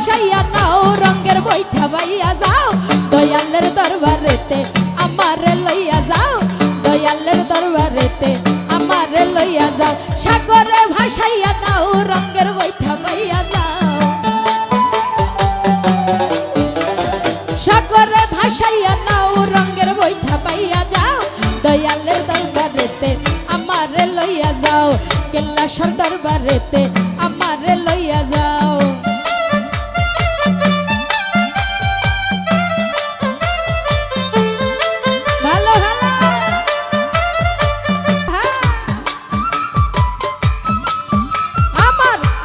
ভাসাইয়া নাও, রঙের বৈঠা বাইয়া যাও। দয়ালের দরবারেতে আমারে লইয়া যাও। দয়ালের দরবারেতে আমারে লইয়া যাও। সাগরে ভাসাইয়া নাও, রঙের বৈঠা বাইয়া যাও। সাগরে ভাসাইয়া নাও, রঙের বৈঠা পাইয়া যাও। দয়ালের দরবারেতে আমারে লইয়া যাও। কেল্লাসর দরবারেতে আমারে লইয়া যাও।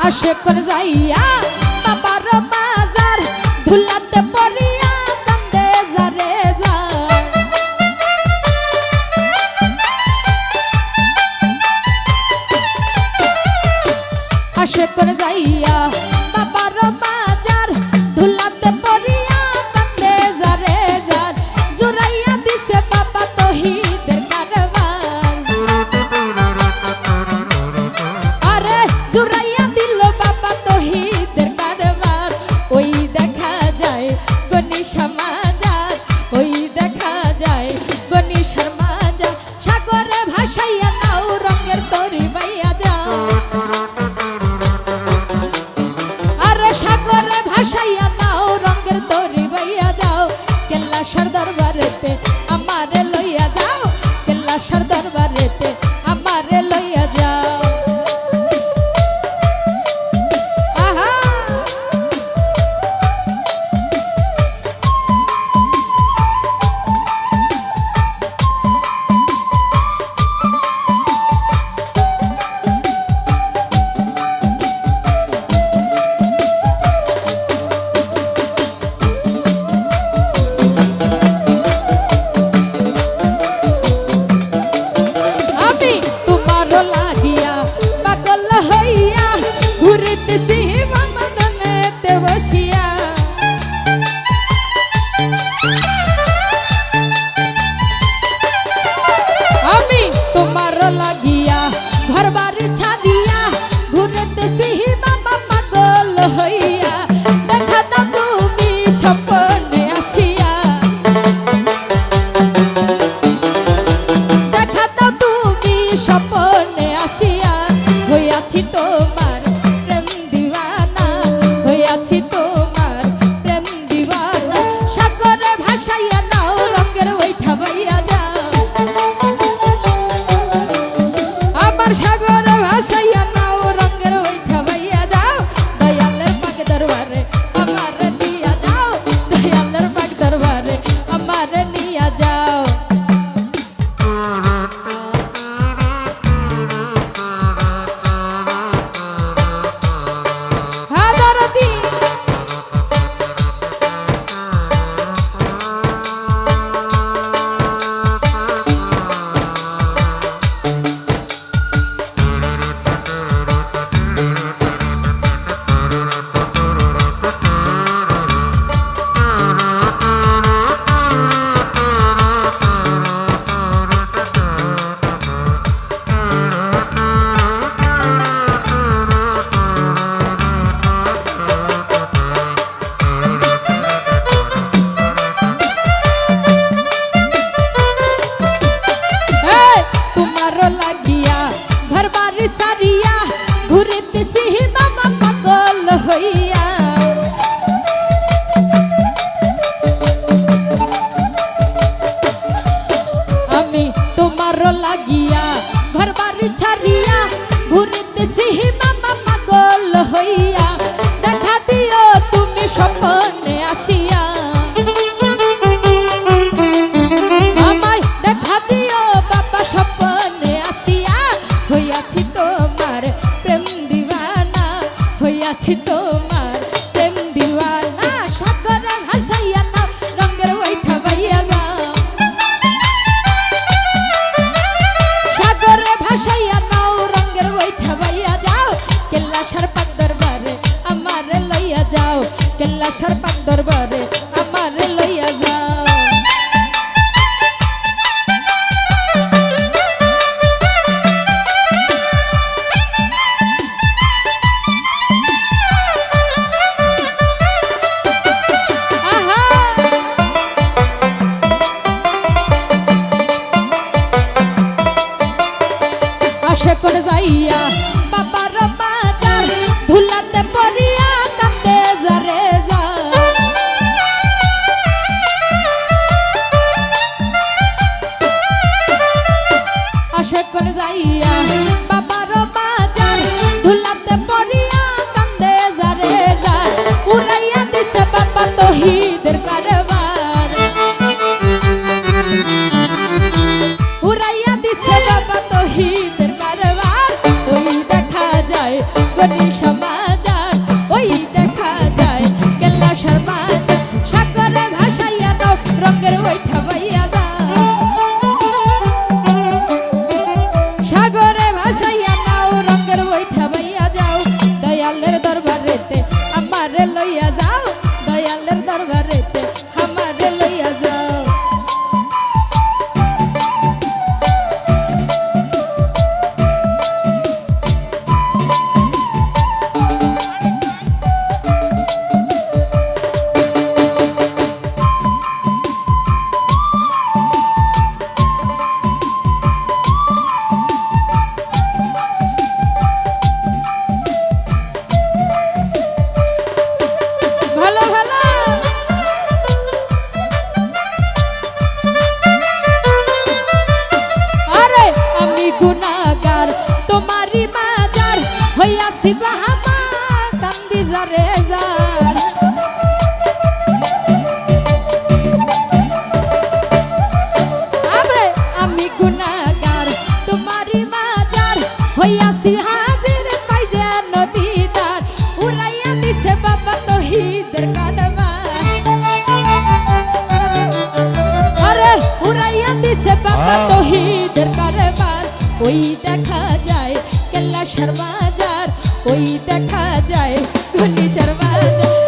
আমার আশে করে যাইয়া বাবার বাজার ধুলাতে পড়িয়া কান্দে যারে যা আশে যাইয়া বাবার বাজার ধুলাতে ওই দেখা যায় গনিশা মাজার ওই দেখা যায় গনিশার মাজার সাগরে ভাসাইয়া নাও, রঙের তরি বাইয়া যাও। আরে সাগরে নাও, রঙের তরি যাও। কেল্লাসার দরবারেতে তোমার লাগিয়া ঘর বাড়ি ছাড়িয়া তোমারও লাগিয়া ঘর বাড়ি সারিয়া ঘুরিতেছি মামা পাগল হইয়া। আমি তোমারও লাগিয়া ঘর বাড়ি ছাড়িয়া ঘুরিতেছি মামা পাগল হইয়া। আছে তোমার। প্রেম দিওয়ানা, সাগরে ভাসাইয়া নাও, রঙের ওইঠা বাইয়া নাও। সাগরে ভাসাইয়া নাও, রঙের ওইঠা বাইয়া যাও। কেল্লা সারপাক দরবারে আমার লইয়া যাও। কেল্লা সারপাক দরবারে আমার লইয়া যাও। সমাজার ওই দেখা যায় কেল্লা সার সাগরে ভাসাইয়া দাও, রঙের ওইঠা ভাইয়া দাও। সাগরে ভাসাইয়া দাও, রঙের ওইঠা ভাইয়া যাও দয়ালের দরবারেতে আমার লইয়া যাও, দয়ালের দরবারে উড়াইয়া দিছে বাবা তহিদের কারবার ওই দেখা যায় কেল্লা শর্মাজার ওই দেখা যায় ধনী শর্মাজার